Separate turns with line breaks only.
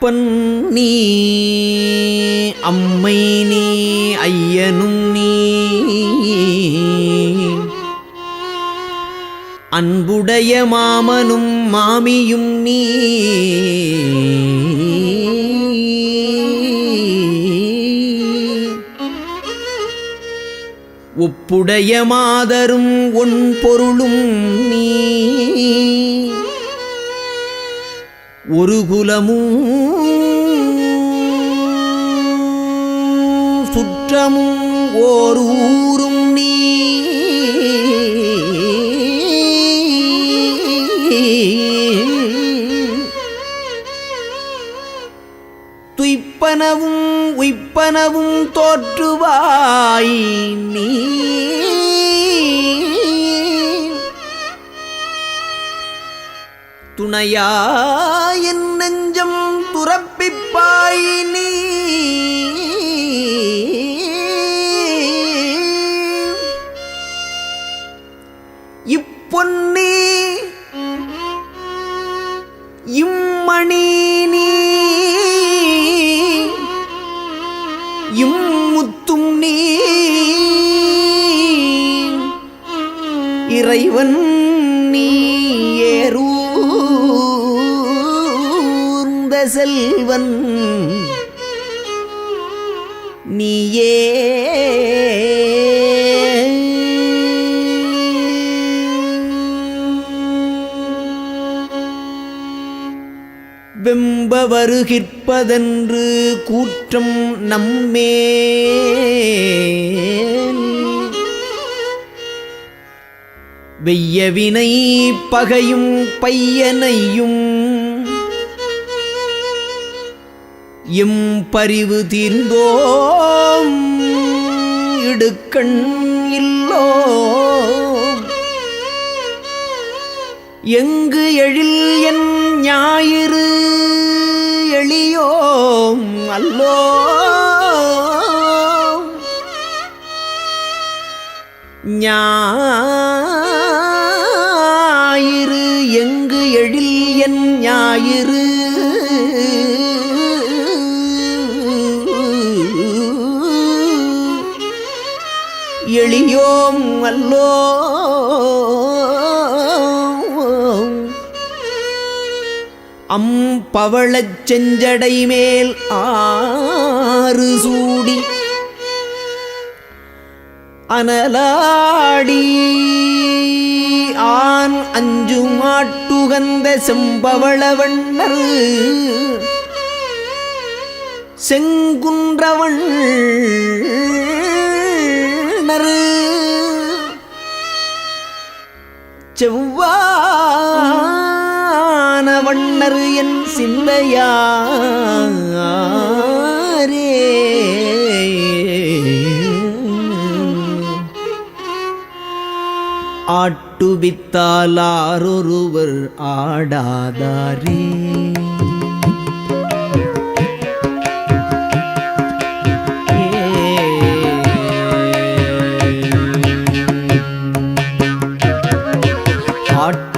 அப்பன் நீ அம்மை நீ ஐயனும் நீ. அன்புடைய மாமனும் மாமியும் நீ. ஒப்புடைய மாதரும் ஒன் பொருளும் நீ. ஒரு குலமும் சுற்றமும் ஓர் ஊரும் நீ. துய்ப்பனவும் உய்ப்பனவும் தோற்றுவாய் நீ. துணையா என் நெஞ்சம் துறப்பிப்பாய் நீ. இம்மணி நீ. இம்முத்தும் நீ. இறைவன் நீ ஏறூர்ந்த செல்வன். நீயே வெம்ப வருகிற்பதென்று கூற்றம் நம்மே. வெய்யவினை பகையும் பையனையும் எம் பறிவு தீர்ந்தோம். இடுக்கண் இல்லோ எங்கு எழில் என் ஞாயிறு அல்லோ ஞாயிறு எங்கு எழில் என் ஞாயிறு? எளியோம் அல்லோ. அம்பவளச் செஞ்சடை மேல் ஆறு சூடி அனலாடி ஆண் அஞ்சு மாட்டுகந்த செம்பவளவண்ணர் செங்குன்றவள் செவ்வான வண்ணர் என் சிந்தையாரே ஆட்டுவித்தாலாரொருவர் ஆடாதாரே. ஆட்டு